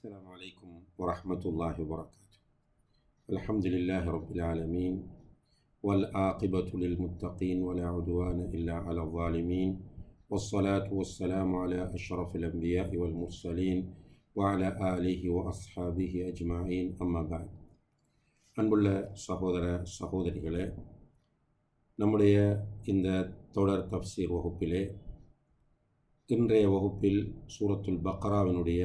السلام عليكم ورحمة الله وبركاته الحمد لله رب العالمين والعاقبة للمتقين ولا عدوان إلا على الظالمين والصلاة والسلام على أشرف الأنبياء والمرسلين وعلى آله وأصحابه أجمعين أما بعد அன்புள்ள சகோதர சகோதரிகளே நம்முடைய இந்த தொடர் தப்சீர் வகுப்பிலே இன்றைய வகுப்பில் சூரத்துல் பக்ராவினுடைய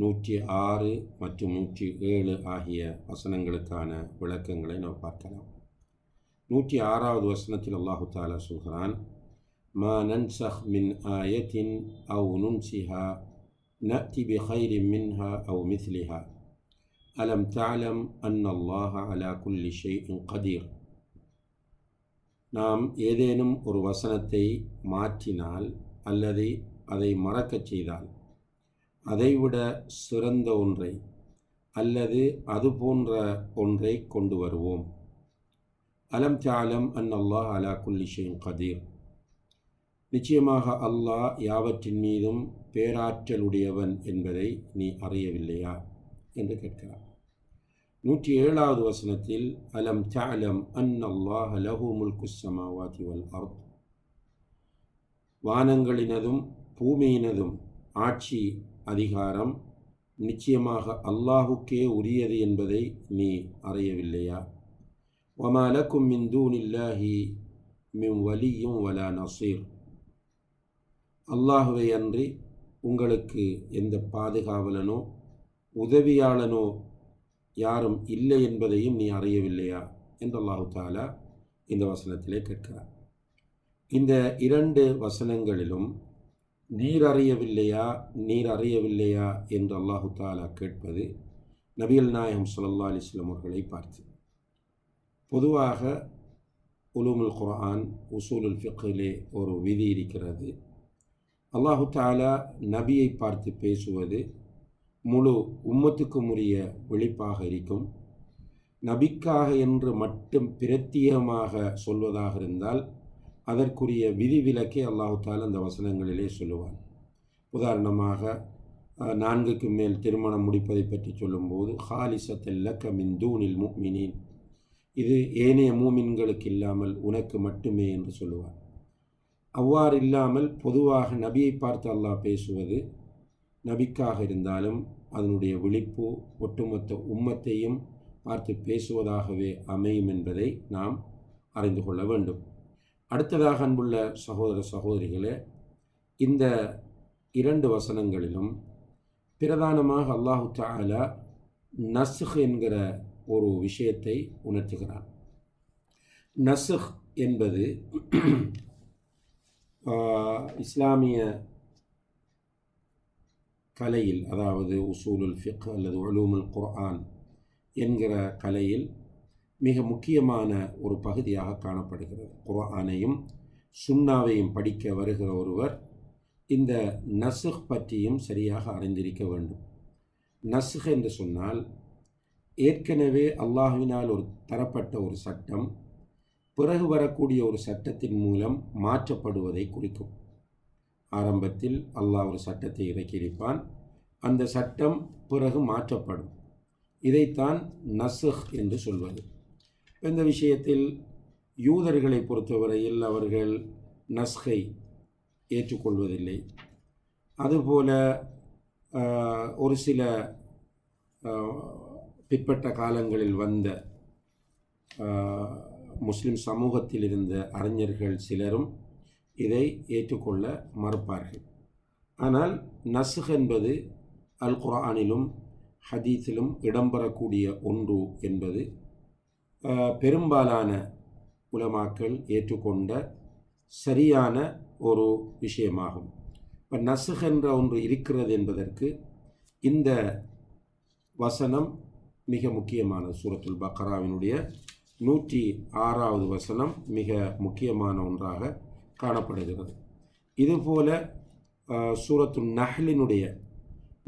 நூற்றி ஆறு மற்றும் நூற்றி ஏழு ஆகிய வசனங்களுக்கான விளக்கங்களை நாம் பார்க்கலாம் நூற்றி ஆறாவது வசனத்தில் அல்லாஹு தாலா சொல்கிறான் மா நன்சஹ் மின் ஆயத்தின் அவு நுன்சிஹா நத்தி பி ஹைரி மின்ஹா அவு மிஸ்லிஹா அலம் தாலம் அன் அல்லாஹ அலா குல்லி ஷெய்இன் கதீர் நாம் ஏதேனும் ஒரு வசனத்தை மாற்றினால் அல்லது அதை மறக்கச் செய்தால் அதைவிட சிறந்த ஒன்றை அல்லது அது போன்ற ஒன்றை கொண்டு வருவோம். அலம் தாலம் அன் அல்லாஹ் அலா குல்லிஷேன் கதீர். நிச்சயமாக அல்லாஹ் யாவற்றின் மீதும் பேராற்றலுடையவன் என்பதை நீ அறியவில்லையா? என்று கேட்கிறார். நூற்றி ஏழாவது வசனத்தில் அலம் தாலம் அன் அல்லாஹ் லஹு முல்கு சமாவாதி வல் அர்த். வானங்களினதும் பூமியினதும் ஆட்சி அதிகாரம் நிச்சயமாக அல்லாஹுக்கே உரியது என்பதை நீ அறியவில்லையா? ஒமாலக்கும் மிந்தூனில்லாஹி மிம் வலியும் வலா நசீர். அல்லாஹுவை அன்றி உங்களுக்கு எந்த பாதுகாவலனோ உதவியாளனோ யாரும் இல்லை என்பதையும் நீ அறியவில்லையா? என்று அல்லாஹு தாலா இந்த வசனத்திலே கேட்கிறார். இந்த இரண்டு வசனங்களிலும் நீர் அறியவில்லையா? நீர் அறியவில்லையா? என்று அல்லாஹு தாலா கேட்பது நபியல் நாயகம் சுல்லா அலிஸ்லாம் அவர்களை பார்த்து. பொதுவாக உலூமுல் குர்ஆன் உசூலுல் ஃபிக்கிலே ஒரு விதி இருக்கிறது. அல்லாஹு தாலா நபியை பார்த்து பேசுவது முழு உம்மத்துக்கும் உரிய விழிப்பாக இருக்கும். நபிக்காக என்று மட்டும் பிரத்தியமாக சொல்வதாக இருந்தால் அதற்குரிய விதிவிலக்கை அல்லாஹு தாலா அந்த வசனங்களிலே சொல்லுவான். உதாரணமாக நான்குக்கு மேல் திருமணம் முடிப்பதை பற்றி சொல்லும்போது ஹாலிசத்தல்லக்க மின் தூனில் மூமினின் இது ஏனைய மூமின்களுக்கு இல்லாமல் உனக்கு மட்டுமே என்று சொல்லுவான். அவ்வாறு இல்லாமல் பொதுவாக நபியை பார்த்து அல்லாஹ் பேசுவது நபிக்காக இருந்தாலும் அதனுடைய விழிப்பு ஒட்டுமொத்த உம்மத்தையும் பார்த்து பேசுவதாகவே அமையும் என்பதை நாம் அறிந்து கொள்ள வேண்டும். அடுத்ததாக அன்புள்ள சகோதர சகோதரிகளே இந்த இரண்டு வசனங்களிலும் பிரதானமாக அல்லாஹு தாலா நசுஹ் என்கிற ஒரு விஷயத்தை உணர்த்துகிறான் நசுஹ் என்பது இஸ்லாமிய கலையில் அதாவது உசூலுல் ஃபிக் அல்லது உலூமுல் குர்ஆன் என்கிற கலையில் மிக முக்கியமான ஒரு பகுதியாக காணப்படுகிறது. குரானையும் சுண்ணாவையும் படிக்க வருகிற ஒருவர் இந்த நசுஹ் பற்றியும் சரியாக அறிந்திருக்க வேண்டும். நசுஹ் என்று சொன்னால் ஏற்கனவே அல்லாஹுவினால் ஒரு தரப்பட்ட ஒரு சட்டம் பிறகு வரக்கூடிய ஒரு சட்டத்தின் மூலம் மாற்றப்படுவதை குறிக்கும். ஆரம்பத்தில் அல்லாஹ் ஒரு சட்டத்தை இறக்கியிருப்பான். அந்த சட்டம் பிறகு மாற்றப்படும். இதைத்தான் நசுஹ் என்று சொல்வது. இந்த விஷயத்தில் யூதர்களை பொறுத்தவரையில் அவர்கள் நஸ்கை ஏற்றுக்கொள்வதில்லை. அதுபோல ஒரு சில பிற்பட்ட காலங்களில் வந்த முஸ்லிம் சமூகத்தில் இருந்த அறிஞர்கள் சிலரும் இதை ஏற்றுக்கொள்ள மறுப்பார்கள். ஆனால் நசுக் என்பது அல் குரானிலும் ஹதீஸிலும் இடம்பெறக்கூடிய ஒன்று என்பது பெரும்பாலான உலமாக்கள் ஏற்றுக்கொண்ட சரியான ஒரு விஷயமாகும். இப்போ நசுக் என்ற ஒன்று இருக்கிறது என்பதற்கு இந்த வசனம் மிக முக்கியமான சூரத்துல் பக்ராவினுடைய நூற்றி ஆறாவது வசனம் மிக முக்கியமான ஒன்றாக காணப்படுகிறது. இதுபோல சூரத்து நஹ்லினுடைய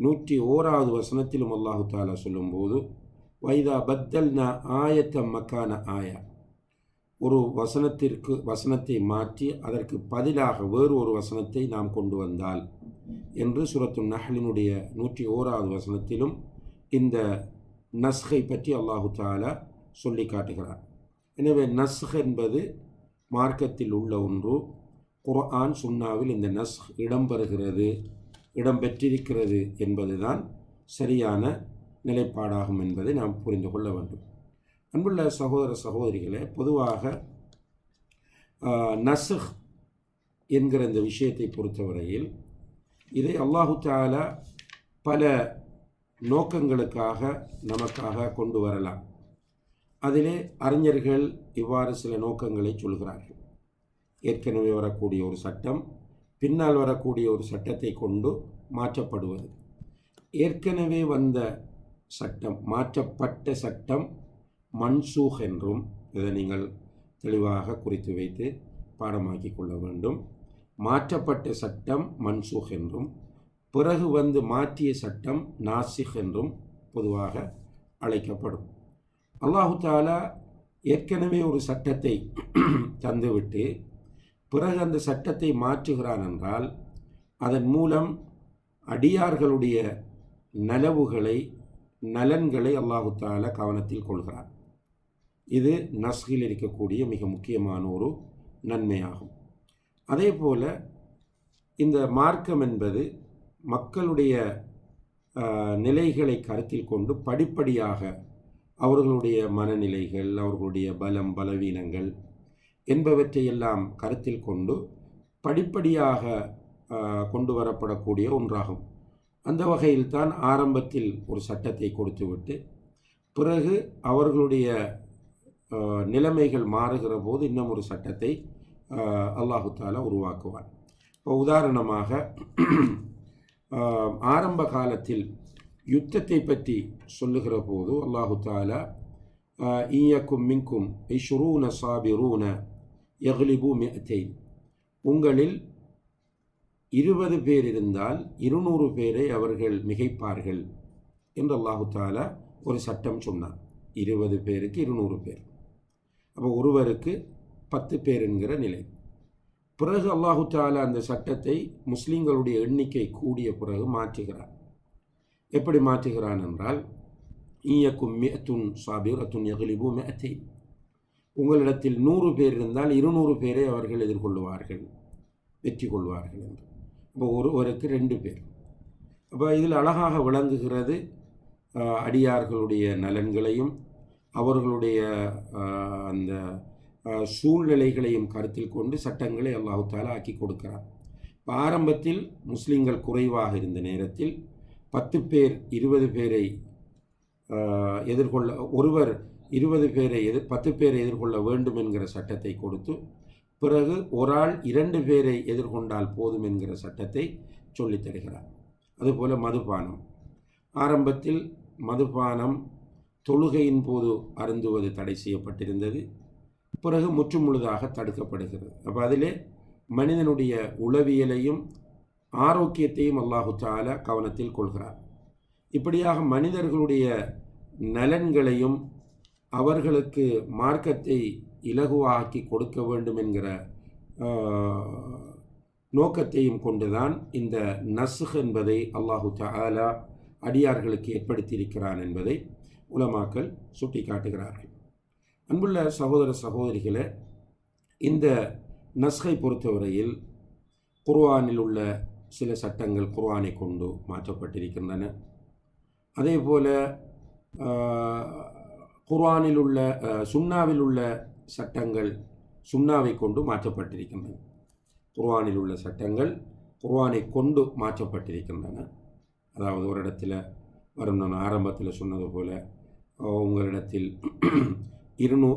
நூற்றி ஓராவது வசனத்திலும் அல்லாஹு தாலா சொல்லும்போது வைதா பத்தல்னா ஆயத்த மக்கான ஆயா ஒரு வசனத்திற்கு வசனத்தை மாற்றி அதற்கு பதிலாக வேறு ஒரு வசனத்தை நாம் கொண்டு வந்தால் என்று சுரத்து நஹலினுடைய நூற்றி ஓராவது வசனத்திலும் இந்த நஸ்கை பற்றி அல்லாஹு தாலா சொல்லி காட்டுகிறார். எனவே நஸ்க் என்பது மார்க்கத்தில் உள்ள ஒன்று. குர்ஆன் சுன்னாவில் இந்த நஸ்க் இடம்பெறுகிறது இடம்பெற்றிருக்கிறது என்பதுதான் சரியான நிலைப்பாடாகும் என்பதை நாம் புரிந்து கொள்ள வேண்டும். அன்புள்ள சகோதர சகோதரிகளே பொதுவாக நசுஹ் என்கிற இந்த விஷயத்தை பொறுத்தவரையில் இதை அல்லாஹு தாலா பல நோக்கங்களுக்காக நமக்காக கொண்டு வரலாம். அதிலே அறிஞர்கள் இவ்வாறு சில நோக்கங்களை சொல்கிறார்கள். ஏற்கனவே வரக்கூடிய ஒரு சட்டம் பின்னால் வரக்கூடிய ஒரு சட்டத்தை கொண்டு மாற்றப்படுவது. ஏற்கனவே வந்த சட்டம் மாற்றப்பட்ட சட்டம் மன்சூஹ் என்றும் இதை நீங்கள் தெளிவாக குறித்து வைத்து பாடமாக்கி கொள்ள வேண்டும். மாற்றப்பட்ட சட்டம் மன்சூஹ் என்றும் பிறகு வந்து மாற்றிய சட்டம் நாசிக் என்றும் பொதுவாக அழைக்கப்படும். அல்லாஹு தாலா ஏற்கனவே ஒரு சட்டத்தை தந்துவிட்டு பிறகு அந்த சட்டத்தை மாற்றுகிறான் என்றால் அதன் மூலம் அடியார்களுடைய நலவுகளை நலன்களை அல்லாஹு கவனத்தில் கொள்கிறார் இது நஸ்கில் இருக்கக்கூடிய மிக முக்கியமான ஒரு நன்மையாகும். அதே போல் இந்த மார்க்கம் என்பது மக்களுடைய நிலைகளை கருத்தில் கொண்டு படிப்படியாக அவர்களுடைய மனநிலைகள் அவர்களுடைய பலம் பலவீனங்கள் என்பவற்றையெல்லாம் கருத்தில் கொண்டு படிப்படியாக கொண்டு வரப்படக்கூடிய ஒன்றாகும். அந்த வகையில் தான் ஆரம்பத்தில் ஒரு சட்டத்தை கொடுத்துவிட்டு பிறகு அவர்களுடைய நிலைமைகள் மாறுகிற போது இன்னும் ஒரு சட்டத்தை அல்லாஹு தாலா உருவாக்குவான். இப்போ உதாரணமாக ஆரம்ப காலத்தில் யுத்தத்தை பற்றி சொல்லுகிற போது அல்லாஹு தாலா ஈயக்கும் மின்கும் ஐஷுரூன சாபிரூன எஹ்லிபு மியத்தை உங்களில் இருபது பேர் இருந்தால் இருநூறு பேரை அவர்கள் மிகைப்பார்கள் என்று அல்லாஹு தாலா ஒரு சட்டம் சொன்னார் இருபது பேருக்கு இருநூறு பேர். அப்போ ஒருவருக்கு பத்து பேருங்கிற நிலை. பிறகு அல்லாஹு தாலா அந்த சட்டத்தை முஸ்லீம்களுடைய எண்ணிக்கை கூடிய பிறகு மாற்றுகிறார். எப்படி மாற்றுகிறான் என்றால் ஈயக்கும் மேத்துன் சாபிர் அத்துன் எகலிபு மேத்தை உங்களிடத்தில் நூறு பேர் இருந்தால் இருநூறு பேரை அவர்கள் எதிர்கொள்வார்கள் வெற்றி கொள்வார்கள் என்று. இப்போ ஒருவருக்கு ரெண்டு பேர். அப்போ இதில் அழகாக விளங்குகிறது அடியார்களுடைய நலன்களையும் அவர்களுடைய அந்த சூழ்நிலைகளையும் கருத்தில் கொண்டு சட்டங்களை அல்லாஹு தாலா ஆக்கி கொடுக்கிறார் இப்போ ஆரம்பத்தில் முஸ்லீம்கள் குறைவாக இருந்த நேரத்தில் பத்து பேர் இருபது பேரை எதிர்கொள்ள ஒருவர் இருபது பேரை எதிர் பத்து பேரை எதிர்கொள்ள வேண்டும் என்கிற சட்டத்தை கொடுத்து பிறகு ஒரு ஆள் இரண்டு பேரை எதிர்கொண்டால் போதும் என்கிற சட்டத்தை சொல்லித் தருகிறார். அதுபோல் மதுபானம். ஆரம்பத்தில் மதுபானம் தொழுகையின் போது அருந்துவது தடை செய்யப்பட்டிருந்தது. பிறகு முற்றுமுழுதாக தடுக்கப்படுகிறது. அப்போ அதிலே மனிதனுடைய உளவியலையும் ஆரோக்கியத்தையும் அல்லாஹு தாலா கவனத்தில் கொள்கிறார். இப்படியாக மனிதர்களுடைய நலன்களையும் அவர்களுக்கு மார்க்கத்தை இலகுவாக்கி கொடுக்க வேண்டும் என்கிற நோக்கத்தையும் கொண்டுதான் இந்த நசுக் என்பதை அல்லாஹு தாலா அடியார்களுக்கு ஏற்படுத்தியிருக்கிறான் என்பதை உலமாக்கள் சுட்டி காட்டுகிறார்கள் அன்புள்ள சகோதர சகோதரிகளை இந்த நஸ்கை பொறுத்தவரையில் குர்வானில் உள்ள சில சட்டங்கள் குர்வானை கொண்டு மாற்றப்பட்டிருக்கின்றன. அதே போல் குர்வானில் உள்ள சுண்ணாவில் உள்ள சட்டங்கள் சுண்ணாவை கொண்டு மாற்றப்பட்டிருக்கின்றன. குர்வானில் உள்ள சட்டங்கள் குர்வானை கொண்டு மாற்றப்பட்டிருக்கின்றன. அதாவது ஒரு இடத்துல வரும் நான் ஆரம்பத்தில் சொன்னது போல் உங்களிடத்தில் இருநூ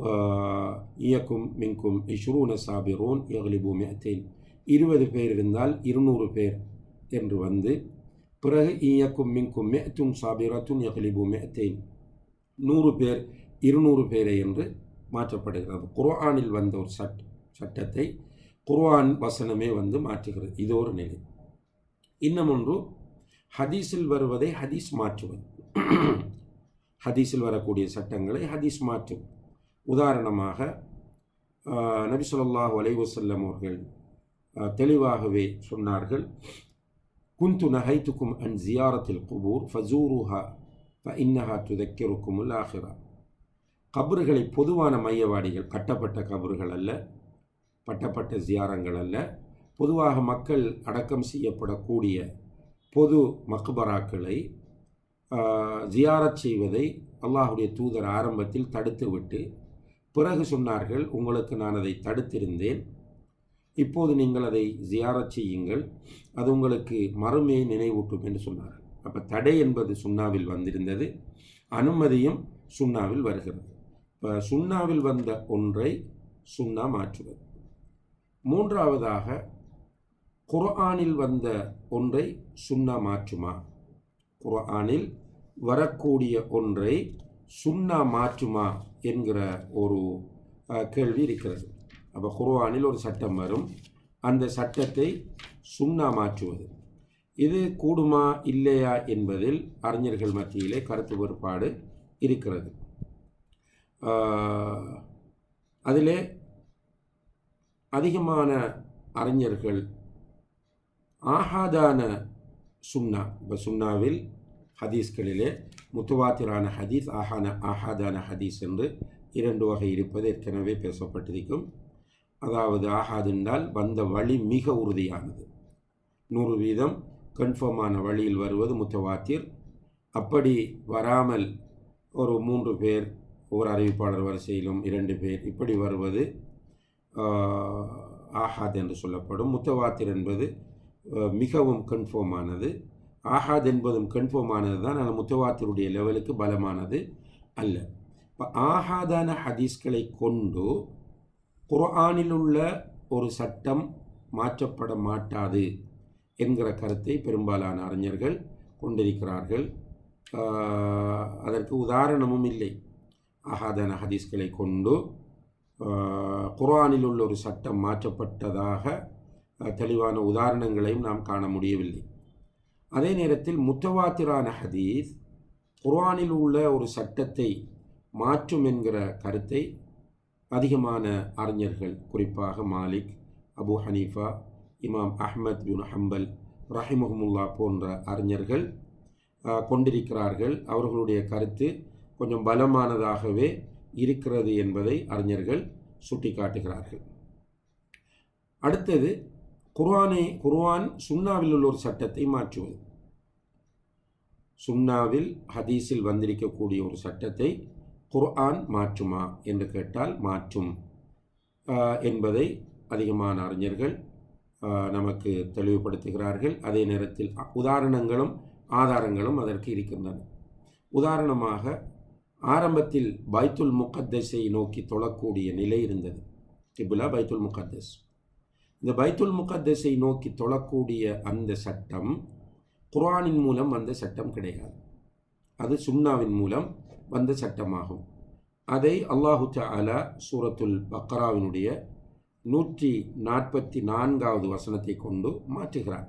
இயக்கும் மின்கும் இஷ்ரூன சாபிரோன் பூமி அத்தேன் இருபது பேர் இருந்தால் இருநூறு பேர் என்று வந்து பிறகு இயக்கும் மின்கும் மேத்தும் சாபிரத்தும் இயகலி பூமி அத்தேன் நூறு பேர் இருநூறு பேரை என்று மாற்றப்படுகிறது. குர்ஆனில் வந்த ஒரு சட் சட்டத்தை குர்ஆன் வசனமே வந்து மாற்றுகிறது. இது ஒரு நிலை. இன்னும் ஒன்று ஹதீஸில் வருவதை ஹதீஸ் மாற்றுவது. ஹதீஸில் வரக்கூடிய சட்டங்களை ஹதீஸ் மாற்றும். உதாரணமாக நபி சொல்லாஹ் அலைவசல்லம் அவர்கள் தெளிவாகவே சொன்னார்கள் குந்து நகைத்துக்கும் அன் ஜியாரத்தில் குபூர் ஃபசூருஹா ஃப இன்னஹா துதக்கிருக்கும் ஆஹிரா. கபறுகளை பொதுவான மையவாடிகள் கட்டப்பட்ட கபறுகள் அல்ல பட்டப்பட்ட ஜியாரங்கள் அல்ல. பொதுவாக மக்கள் அடக்கம் செய்யப்படக்கூடிய பொது மக்பராக்களை ஜியாரத் செய்வதை அல்லாஹுடைய தூதர் ஆரம்பத்தில் தடுத்துவிட்டு பிறகு சொன்னார்கள் உங்களுக்கு நான் அதை தடுத்திருந்தேன். இப்போது நீங்கள் அதை ஜியாரத் செய்யுங்கள். அது உங்களுக்கு மறுமையை நினைவூட்டும் என்று சொன்னார்கள். அப்போ தடை என்பது சுண்ணாவில் வந்திருந்தது. அனுமதியும் சுண்ணாவில் வருகிறது. இப்போ சுண்ணாவில் வந்த ஒன்றை சுண்ணா மாற்றுவது மூன்றாவதாக குர்ஆனில் வந்த ஒன்றை சுண்ணா மாற்றுமா? குர்ஆனில் வரக்கூடிய ஒன்றை சுண்ணா மாற்றுமா என்கிற ஒரு கேள்வி இருக்கிறது. அப்போ குர்ஆனில் ஒரு சட்டம் வரும். அந்த சட்டத்தை சுண்ணா மாற்றுவது. இது கூடுமா இல்லையா என்பதில் அறிஞர்கள் மத்தியிலே கருத்து வேறுபாடு இருக்கிறது. அதிலே அதிகமான அறிஞர்கள் ஆஹாதான சுன்னா. இப்போ சுன்னாவில் ஹதீஸ்களிலே முத்துவாத்திரான ஹதீஸ் ஆஹான ஆஹாதான ஹதீஸ் என்று இரண்டு வகை இருப்பது ஏற்கனவே பேசப்பட்டிருக்கும். அதாவது ஆஹாது என்றால் வந்த வழி மிக உறுதியானது. நூறு வீதம் கன்ஃபார்மான வழியில் வருவது முத்தவாத்திர். அப்படி வராமல் ஒரு மூன்று பேர் ஒரு அறிவிப்பாளர் வரிசையிலும் இரண்டு பேர் இப்படி வருவது ஆஹாத் என்று சொல்லப்படும். முத்தவாத்திர் என்பது மிகவும் கன்ஃபார்மானது ஆஹாத் என்பதும் கன்ஃபார்மானது தான் ஆனால் முத்தவாத்திருடைய லெவலுக்கு பலமானது அல்ல. இப்போ ஆஹாதான ஹதீஸ்களை கொண்டு குர்ஆனில் உள்ள ஒரு சட்டம் மாற்றப்பட மாட்டாது என்கிற கருத்தை பெரும்பாலான அறிஞர்கள் கொண்டிருக்கிறார்கள். அதற்கு உதாரணமும் இல்லை. ஆஹாதான ஹதீஸ்களை கொண்டு குர்ஆனில் உள்ள ஒரு சட்டம் மாற்றப்பட்டதாக தெளிவான உதாரணங்களையும் நாம் காண முடியவில்லை. அதே நேரத்தில் முத்தவாத்திரான ஹதீஸ் குர்ஆனில் உள்ள ஒரு சட்டத்தை மாற்றும் என்கிற கருத்தை அதிகமான அறிஞர்கள் குறிப்பாக மாலிக் அபு ஹனீஃபா இமாம் அஹ்மத் பின் ஹம்பல் ரஹிமஹமுல்லா போன்ற அறிஞர்கள் கொண்டிருக்கிறார்கள். அவர்களுடைய கருத்து கொஞ்சம் பலமானதாகவே இருக்கிறது என்பதை அறிஞர்கள் சுட்டிக்காட்டுகிறார்கள். அடுத்தது குர்ஆனை குர்ஆன் சுன்னாவில் உள்ள ஒரு சட்டத்தை மாற்றுவது. சுன்னாவில் ஹதீஸில் வந்திருக்கக்கூடிய ஒரு சட்டத்தை குர்ஆன் மாற்றுமா என்று கேட்டால் மாற்றும். என்பதை அதிகமான அறிஞர்கள் நமக்கு தெளிவுபடுத்துகிறார்கள். அதே நேரத்தில் உதாரணங்களும் ஆதாரங்களும் அதற்கு இருக்கின்றன. உதாரணமாக ஆரம்பத்தில் பைத்துல் முகத்தஸை நோக்கி தொழக்கூடிய நிலை இருந்தது. கிபுலா பைத்துல் முகத்தஸ் இந்த பைத்துல் முகத்தஸை நோக்கி தொழக்கூடிய அந்த சட்டம் குர்ஆனின் மூலம் வந்த சட்டம் கிடையாது. அது சுன்னாவின் மூலம் வந்த சட்டமாகும். அதை அல்லாஹு தாலா சூரத்துல் பக்ராவினுடைய நூற்றி நாற்பத்தி நான்காவது வசனத்தை கொண்டு மாற்றுகிறார்.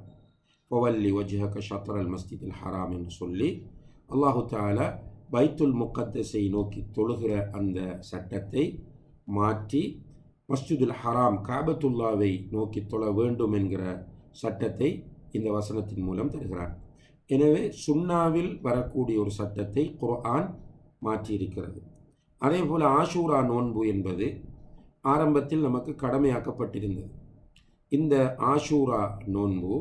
பவல்லி ஒஜ்ஹக ஷத்ரல் அல் மஸ்திதில் ஹராம் என்று சொல்லி அல்லாஹு தாலா பைத்துல் முக்கத்தஸை நோக்கி தொழுகிற அந்த சட்டத்தை மாற்றி மஸ்ஜிதுல் ஹராம் காபத்துல்லாவை நோக்கி தொழ வேண்டும் என்கிற சட்டத்தை இந்த வசனத்தின் மூலம் தருகிறார். எனவே சுன்னாவில் வரக்கூடிய ஒரு சட்டத்தை குர்ஆன் மாற்றியிருக்கிறது. அதே போல் ஆஷூரா நோன்பு என்பது ஆரம்பத்தில் நமக்கு கடமையாக்கப்பட்டிருந்தது. இந்த ஆஷூரா நோன்பு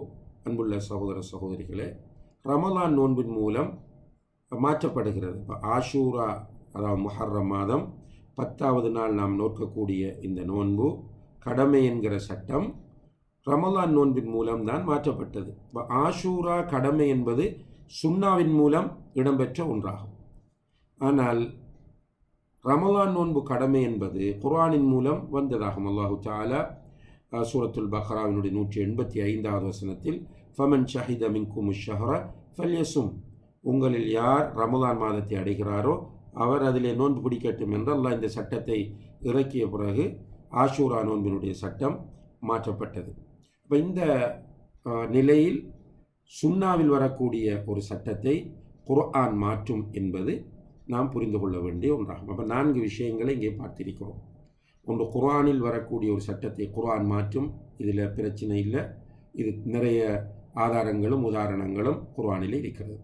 அன்புள்ள சகோதர சகோதரிகளே ரமலான் நோன்பின் மூலம் மாற்றப்படுகிறது. இப்போ ஆஷூரா அதாவது முஹர்ரம் மாதம் பத்தாவது நாள் நாம் நோக்கக்கூடிய இந்த நோன்பு கடமை என்கிற சட்டம் ரமலான் நோன்பின் மூலம்தான் மாற்றப்பட்டது. இப்போ ஆஷூரா கடமை என்பது சுன்னாவின் மூலம் இடம்பெற்ற ஒன்றாகும். ஆனால் ரமலான் நோன்பு கடமை என்பது குர்ஆனின் மூலம் வந்ததாகும். அல்லாஹு தாலா சூரத்துல் பஹ்ராவினுடைய நூற்றி எண்பத்தி ஐந்தாவது வசனத்தில் ஃபமன் ஷஹித மின்கும் ஷஹர ஃபல்யசும். உங்களில் யார் ரமலான் மாதத்தை அடைகிறாரோ அவர் அதிலே நோன்பு பிடிக்கட்டும் என்று அல்லாஹ் இந்த சட்டத்தை இறக்கிய பிறகு ஆஷூரா நோன்பினுடைய சட்டம் மாற்றப்பட்டது. இப்போ இந்த நிலையில் சுன்னாவில் வரக்கூடிய ஒரு சட்டத்தை குர்ஆன் மாற்றும் என்பது நாம் புரிந்து கொள்ள வேண்டிய ஒன்றாகும். அப்போ நான்கு விஷயங்களை இங்கே பார்த்திருக்கிறோம். ஒன்று குர்ஆனில் வரக்கூடிய ஒரு சட்டத்தை குர்ஆன் மாற்றும் இதில் பிரச்சனை இல்லை. இது நிறைய ஆதாரங்களும் உதாரணங்களும் குர்ஆனில் இருக்கிறது.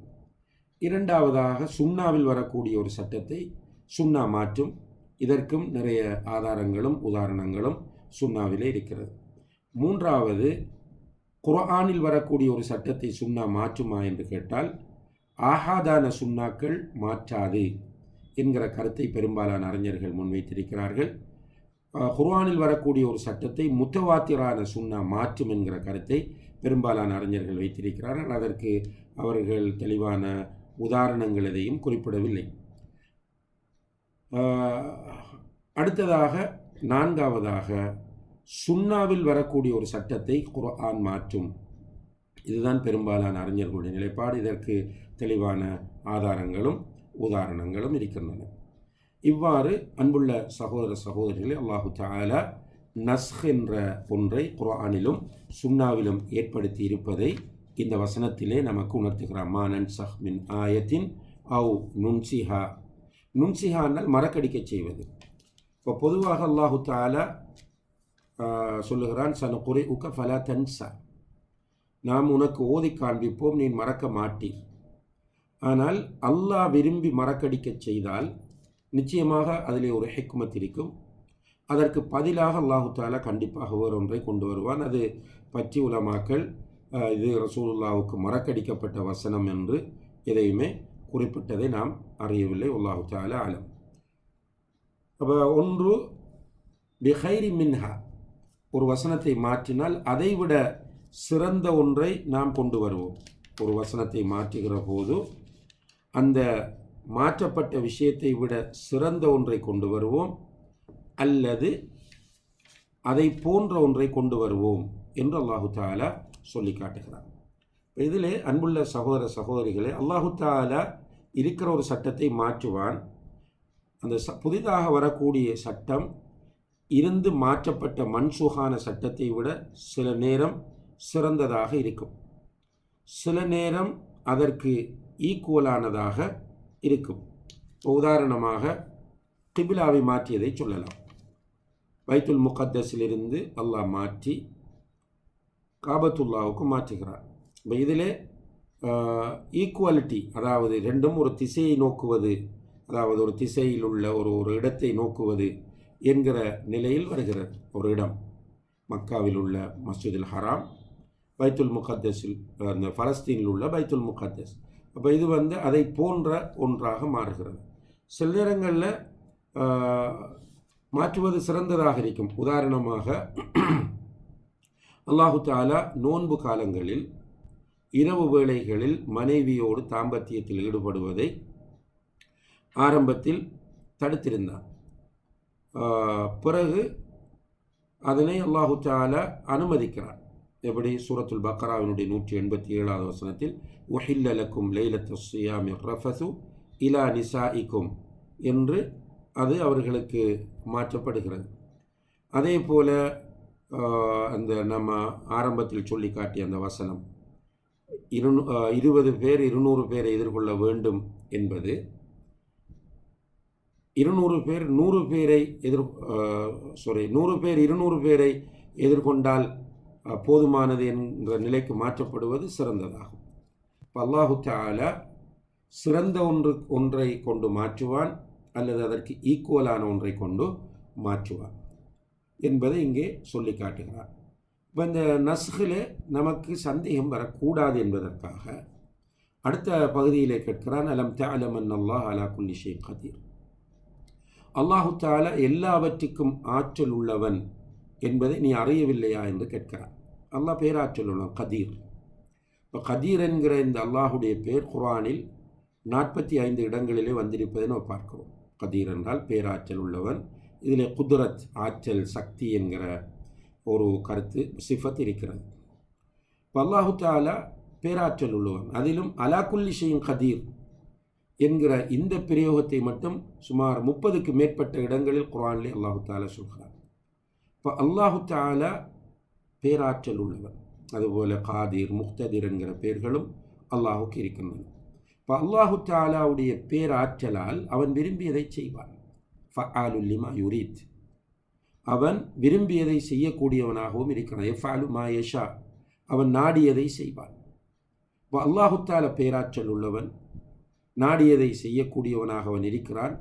இரண்டாவதாக சுண்ணாவில் வரக்கூடிய ஒரு சட்டத்தை சுன்னா மாற்றும். இதற்கும் நிறைய ஆதாரங்களும் உதாரணங்களும் சுண்ணாவிலே இருக்கிறது. மூன்றாவது குரானில் வரக்கூடிய ஒரு சட்டத்தை சுண்ணா மாற்றுமா என்று கேட்டால் ஆகாதான சுண்ணாக்கள் மாற்றாது என்கிற கருத்தை பெரும்பாலான அறிஞர்கள் முன்வைத்திருக்கிறார்கள். குர்ஆனில் வரக்கூடிய ஒரு சட்டத்தை முத்தவாத்திரான சுண்ணா மாற்றும் என்கிற கருத்தை பெரும்பாலான அறிஞர்கள் வைத்திருக்கிறார்கள். அதற்கு அவர்கள் தெளிவான உதாரணங்கள் எதையும் குறிப்பிடவில்லை. அடுத்ததாக நான்காவதாக சுன்னாவில் வரக்கூடிய ஒரு சட்டத்தை குர்ஆன் மாற்றும். இதுதான் பெரும்பாலான அறிஞர்களுடைய நிலைப்பாடு. இதற்கு தெளிவான ஆதாரங்களும் உதாரணங்களும் இருக்கின்றன. இவ்வாறு அன்புள்ள சகோதர சகோதரிகளை அல்லாஹு தாலா நஸ்ஹ் என்ற ஒன்றை குர்ஆனிலும் சுண்ணாவிலும் ஏற்படுத்தி இருப்பதை இந்த வசனத்திலே நமக்கு உணர்த்துகிறார் மானன் சஹ் மின் ஆயத்தின் அவு நுன்சிஹா. நுன்சிஹானால் மறக்கடிக்க மறக்கடிக்கச் செய்வது. இப்போ பொதுவாக அல்லாஹு தாலா சொல்லுகிறான் சனு குறை உக்க ஃபலா தன்சா. நாம் உனக்கு ஓதி காண்பிப்போம் நீ மறக்க மாட்டீர். ஆனால் அல்லாஹ் விரும்பி மறக்கடிக்கச் செய்தால் நிச்சயமாக அதிலே ஒரு ஹெக்மத் இருக்கும். அதற்கு பதிலாக அல்லாஹு தாலா கண்டிப்பாக வேறொன்றை கொண்டு வருவான். அது பற்றி உலமாக்கள் இது ரசூலுல்லாவுக்கு மறக்கடிக்கப்பட்ட வசனம் என்று எதையுமே குறிப்பிட்டதை நாம் அறியவில்லை. உல்லாஹு தாலா ஆலம் அப்போ ஒன்று பிஹைரி மின்ஹா ஒரு வசனத்தை மாற்றினால் அதைவிட சிறந்த ஒன்றை நாம் கொண்டு வருவோம். ஒரு வசனத்தை மாற்றுகிற போது அந்த மாற்றப்பட்ட விஷயத்தை விட சிறந்த ஒன்றை கொண்டு வருவோம் அல்லது அதை போன்ற ஒன்றை கொண்டு வருவோம் என்று அல்லாஹு தாலா சொல்லி காட்டுகிறார். இதிலே அன்புள்ள சகோதர சகோதரிகளே அல்லாஹு தாலா இருக்கிற ஒரு சட்டத்தை மாற்றுவான். அந்த ச புதிதாக வரக்கூடிய சட்டம் இருந்து மாற்றப்பட்ட மன்சுகான சட்டத்தை விட சில நேரம் சிறந்ததாக இருக்கும். சில நேரம் அதற்கு ஈக்குவலானதாக இருக்கும். உதாரணமாக கிபிலாவை மாற்றியதை சொல்லலாம். பைத்துல் முகத்தஸிலிருந்து அல்லாஹ் மாற்றி காபத்துல்லாவுக்கு மாற்றுகிறார். இப்போ இதிலே ஈக்குவாலிட்டி அதாவது ரெண்டும் ஒரு திசையை நோக்குவது அதாவது ஒரு திசையில் உள்ள ஒரு ஒரு இடத்தை நோக்குவது என்கிற நிலையில் வருகிறது ஒரு இடம். மக்காவில் உள்ள மஸ்ஜிதுல் ஹராம் பைத்துல் முகத்தஸில் அந்த பலஸ்தீனில் உள்ள பைத்துல் முகத்தஸ். அப்போ இது வந்து அதை போன்ற ஒன்றாக மாறுகிறது. சில நேரங்களில் மாற்றுவது சிறந்ததாக இருக்கும். உதாரணமாக அல்லாஹு தாலா நோன்பு காலங்களில் இரவு வேளைகளில் மனைவியோடு தாம்பத்தியத்தில் ஈடுபடுவதை ஆரம்பத்தில் தடுத்திருந்தான். பிறகு அதனை அல்லாஹு தாலா அனுமதிக்கிறான். எப்படி? சூரத்துல் பக்ராவினுடைய நூற்றி எண்பத்தி ஏழாவது வசனத்தில் உஹில்லலக்கும் லைலத்து சியாமி ரஃபசு இலா நிசா இக்கும் என்று அது அவர்களுக்கு மாற்றப்படுகிறது. அதே போல அந்த நம்ம ஆரம்பத்தில் சொல்லி காட்டிய அந்த வசனம் இருநூ இருபது பேர் இருநூறு பேரை எதிர்கொள்ள வேண்டும் என்பது இருநூறு பேர் நூறு பேரை எதிர் சாரி நூறு பேர் இருநூறு பேரை எதிர்கொண்டால் போதுமானது என்ற நிலைக்கு மாற்றப்படுவது சிறந்ததாகும். இப்ப அல்லாஹு சிறந்த ஒன்று ஒன்றை கொண்டு மாற்றுவான் அல்லது அதற்கு ஈக்குவலான ஒன்றை கொண்டு மாற்றுவான். என்பதை இங்கே சொல்லி காட்டுகிறார். இப்போ இந்த நஸ்கில் நமக்கு சந்தேகம் வரக்கூடாது என்பதற்காக அடுத்த பகுதியிலே கேட்கிறான் அலம் தஅலம் அல்லாஹ் அலா குல்லி கதீர் அல்லாஹு தால எல்லாவற்றுக்கும் ஆற்றல் உள்ளவன் என்பதை நீ அறியவில்லையா என்று கேட்கிறான். அல்லாஹ் பேராற்றல் உள்ளவன் கதீர் இப்போ கதீர் என்கிற இந்த அல்லாஹுடைய பேர் குரானில் நாற்பத்தி ஐந்து இடங்களிலே வந்திருப்பதை நம்ம பார்க்கிறோம். கதீர் என்றால் பேராற்றல் உள்ளவன் இதில் குதிரத் ஆற்றல் சக்தி என்கிற ஒரு கருத்து சிஃபத் இருக்கிறது. இப்போ அல்லாஹு தாலா பேராற்றல் உள்ளவன் அதிலும் அலாக்குல்லி செய்யும் கதீர் என்கிற இந்த பிரயோகத்தை மட்டும் சுமார் முப்பதுக்கு மேற்பட்ட இடங்களில் குர்ஆனிலே அல்லாஹு தாலா சொல்கிறார். இப்போ அல்லாஹு தாலா பேராற்றல் உள்ளவன் அதுபோல காதீர் முக்ததிர் என்கிற பெயர்களும் அல்லாஹுக்கு இருக்கின்றன இப்போ அல்லாஹு தாலாவுடைய பேராற்றலால் அவன் விரும்பியதை செய்வான். ஃபஆலுல் லிமா யுரீத் அவன் விரும்பியதை செய்யக்கூடியவனாகவும் இருக்கிறான். எஃபாலு மாயஷா அவன் நாடியதை செய்வான். இப்போ அல்லாஹுத்தால பேராற்றல் உள்ளவன் நாடியதை செய்யக்கூடியவனாக அவன் இருக்கிறான்.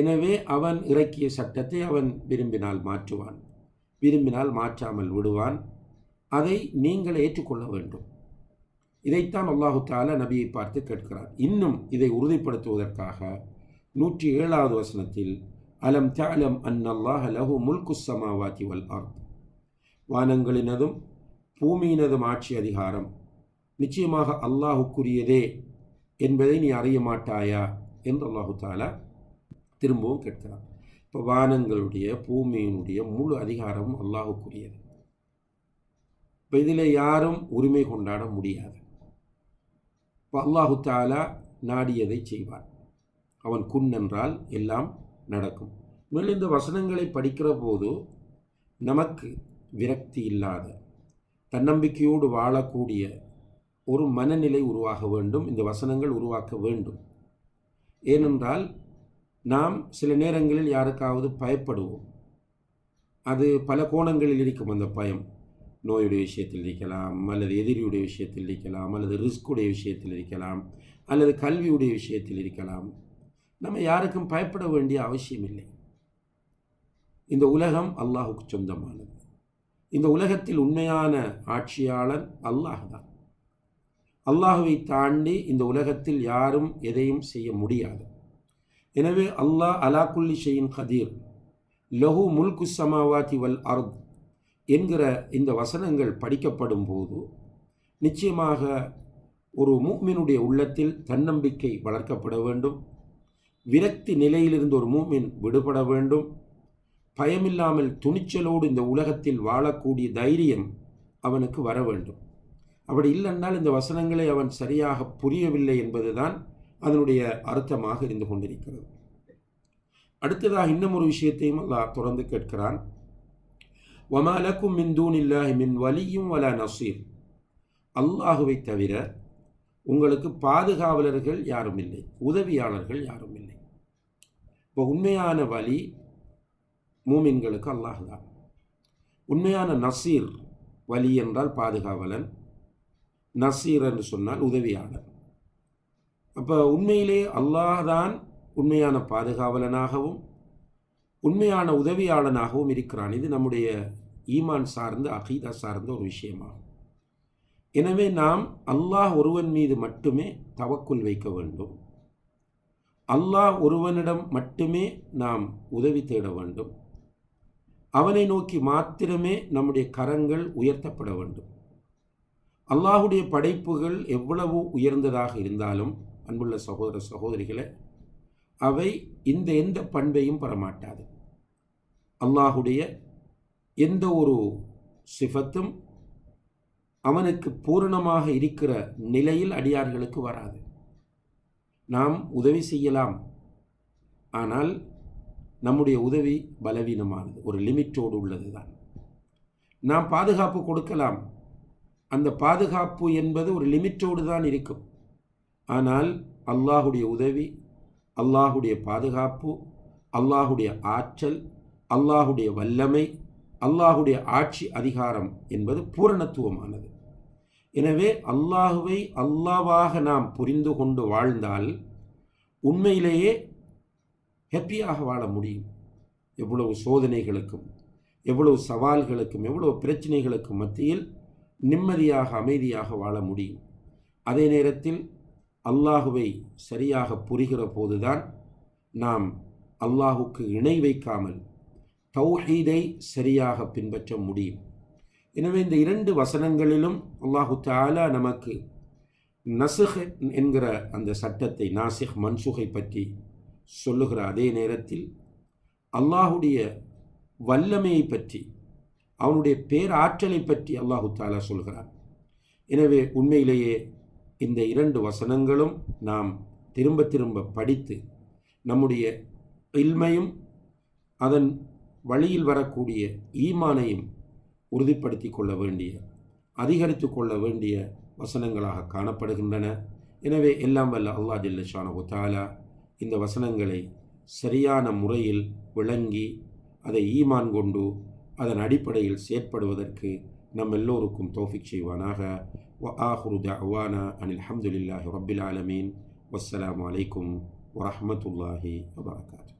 எனவே அவன் இறக்கிய சட்டத்தை அவன் விரும்பினால் மாற்றுவான். விரும்பினால் மாற்றாமல் விடுவான். அதை நீங்கள் ஏற்றுக்கொள்ள வேண்டும். இதைத்தான் அல்லாஹு தாலா நபியை பார்த்து கேட்கிறார் இன்னும் இதை உறுதிப்படுத்துவதற்காக நூற்றி ஏழாவது வசனத்தில் அலம் தாலம் அன்னல்லாஹ லஹு முல்கு சமாவாத்தி வல் அர்த். வானங்களினதும் பூமியினதும் ஆட்சி அதிகாரம். நிச்சயமாக அல்லாஹுக்குரியதே என்பதை நீ அறிய மாட்டாயா என்று அல்லாஹு தாலா திரும்பவும் கேட்கிறார் இப்போ வானங்களுடைய பூமியினுடைய முழு அதிகாரமும் அல்லாஹுக்குரியது. இப்போ இதில் யாரும் உரிமை கொண்டாட முடியாது. இப்போ அல்லாஹு தாலா நாடியதை செய்வான். அவன் குன் என்றால் எல்லாம் நடக்கும். மேலும் இந்த வசனங்களை படிக்கிற போது நமக்கு விரக்தி இல்லாத தன்னம்பிக்கையோடு வாழக்கூடிய ஒரு மனநிலை உருவாக வேண்டும். இந்த வசனங்கள் உருவாக்க வேண்டும். ஏனென்றால் நாம் சில நேரங்களில் யாருக்காவது பயப்படுவோம். அது பல கோணங்களில் இருக்கும். அந்த பயம் நோயுடைய விஷயத்தில் இருக்கலாம் அல்லது எதிரியுடைய விஷயத்தில் இருக்கலாம் அல்லது ரிஸ்குடைய விஷயத்தில் இருக்கலாம் அல்லது கல்வியுடைய விஷயத்தில் இருக்கலாம். நம்ம யாருக்கும் பயப்பட வேண்டிய அவசியம் இல்லை இந்த உலகம் அல்லாஹுக்கு சொந்தமானது. இந்த உலகத்தில் உண்மையான ஆட்சியாளன் அல்லாஹ் தான். அல்லாஹுவை தாண்டி இந்த உலகத்தில் யாரும் எதையும் செய்ய முடியாது. எனவே அல்லாஹ் அலாக்குல்லி செய்யும் கதீர் லஹு முல்கு சமாவாதி வல் அர்த் என்கிற இந்த வசனங்கள் படிக்கப்படும் போது நிச்சயமாக ஒரு மூமினுடைய உள்ளத்தில் தன்னம்பிக்கை வளர்க்கப்பட வேண்டும். விரக்தி நிலையிலிருந்து ஒரு மூமின் விடுபட வேண்டும். பயமில்லாமல் துணிச்சலோடு இந்த உலகத்தில் வாழக்கூடிய தைரியம் அவனுக்கு வர வேண்டும். அப்படி இல்லைன்னால் இந்த வசனங்களை அவன் சரியாக புரியவில்லை என்பதுதான் அதனுடைய அர்த்தமாக இருந்து கொண்டிருக்கிறது. அடுத்ததாக இன்னும் ஒரு விஷயத்தையும் அல்லாஹ் தொடர்ந்து கேட்கிறான். வமாலக்கும் மின் தூனில்லாஹி மின் வலியும் வலா நசீர். அல்லாஹுவை தவிர உங்களுக்கு பாதுகாவலர்கள் யாரும் இல்லை உதவியாளர்கள் யாரும் இல்லை. இப்போ உண்மையான வழி மூமின்களுக்கு அல்லாஹ் தான். உண்மையான நசீர் வலி என்றால் பாதுகாவலன் நசீர் என்று சொன்னால் உதவியாளர் அப்போ உண்மையிலே அல்லாஹ் தான் உண்மையான பாதுகாவலனாகவும் உண்மையான உதவியாளனாகவும் இருக்கிறான். இது நம்முடைய ஈமான் சார்ந்த அகீதா சார்ந்த ஒரு விஷயமாகும். எனவே நாம் அல்லாஹ் ஒருவன் மீது மட்டுமே தவக்குள் வைக்க வேண்டும். அல்லாஹ் ஒருவனிடம் மட்டுமே நாம் உதவி தேட வேண்டும். அவனை நோக்கி மாத்திரமே நம்முடைய கரங்கள் உயர்த்தப்பட வேண்டும். அல்லாஹுடைய படைப்புகள் எவ்வளவு உயர்ந்ததாக இருந்தாலும் அன்புள்ள சகோதர சகோதரிகளை அவை இந்த எந்த பண்பையும் பெறமாட்டாது. அல்லாஹுடைய எந்த ஒரு சிஃபத்தும் அவனுக்கு பூரணமாக இருக்கிற நிலையில் அடியார்களுக்கு வராது. நாம் உதவி செய்யலாம். ஆனால் நம்முடைய உதவி பலவீனமானது. ஒரு லிமிட்டோடு உள்ளது தான் நாம் பாதுகாப்பு கொடுக்கலாம். அந்த பாதுகாப்பு என்பது ஒரு லிமிட்டோடு தான் இருக்கும். ஆனால் அல்லாஹுடைய உதவி அல்லாஹுடைய பாதுகாப்பு அல்லாஹுடைய ஆற்றல் அல்லாஹுடைய வல்லமை அல்லாஹுடைய ஆட்சி அதிகாரம் என்பது பூரணத்துவமானது. எனவே அல்லாஹுவை அல்லாவாக நாம் புரிந்து கொண்டு வாழ்ந்தால் உண்மையிலேயே ஹெப்பியாக வாழ முடியும். எவ்வளவு சோதனைகளுக்கும் எவ்வளவு சவால்களுக்கும் எவ்வளவு பிரச்சனைகளுக்கும் மத்தியில் நிம்மதியாக அமைதியாக வாழ முடியும். அதே நேரத்தில் அல்லாஹுவை சரியாக புரிகிற போதுதான் நாம் அல்லாஹுக்கு இணை வைக்காமல் தௌஹீதை சரியாக பின்பற்ற முடியும். எனவே இந்த இரண்டு வசனங்களிலும் அல்லாஹு தாலா நமக்கு நசுஹ் என்கிற அந்த சட்டத்தை நாசிக் மன்சுகை பற்றி சொல்லுகிற அதே நேரத்தில் அல்லாஹுடைய வல்லமையை பற்றி அவனுடைய பேராற்றலை பற்றி அல்லாஹு தாலா சொல்கிறார் எனவே உண்மையிலேயே இந்த இரண்டு வசனங்களும் நாம் திரும்ப திரும்ப படித்து நம்முடைய இல்மையும் அதன் வழியில் வரக்கூடிய ஈமானையும் உறுதிப்படுத்தி கொள்ள வேண்டிய அதிகரித்து கொள்ள வேண்டிய வசனங்களாக காணப்படுகின்றன. எனவே எல்லாம் வல்ல அல்லா ஜில்லஷானு தாலா இந்த வசனங்களை சரியான முறையில் விளங்கி அதை ஈமான் கொண்டு அதன் அடிப்படையில் செயற்படுவதற்கு நம் எல்லோருக்கும் தோஃபிக் செய்வானாக. வ ஆஹுரு அவானா அனில் அஹமதுல்லாஹி ரபில் ஆலமீன். வஸ்ஸலாம் அலைக்கும் வரமத்துல்லாஹி வபரகாத்துஹு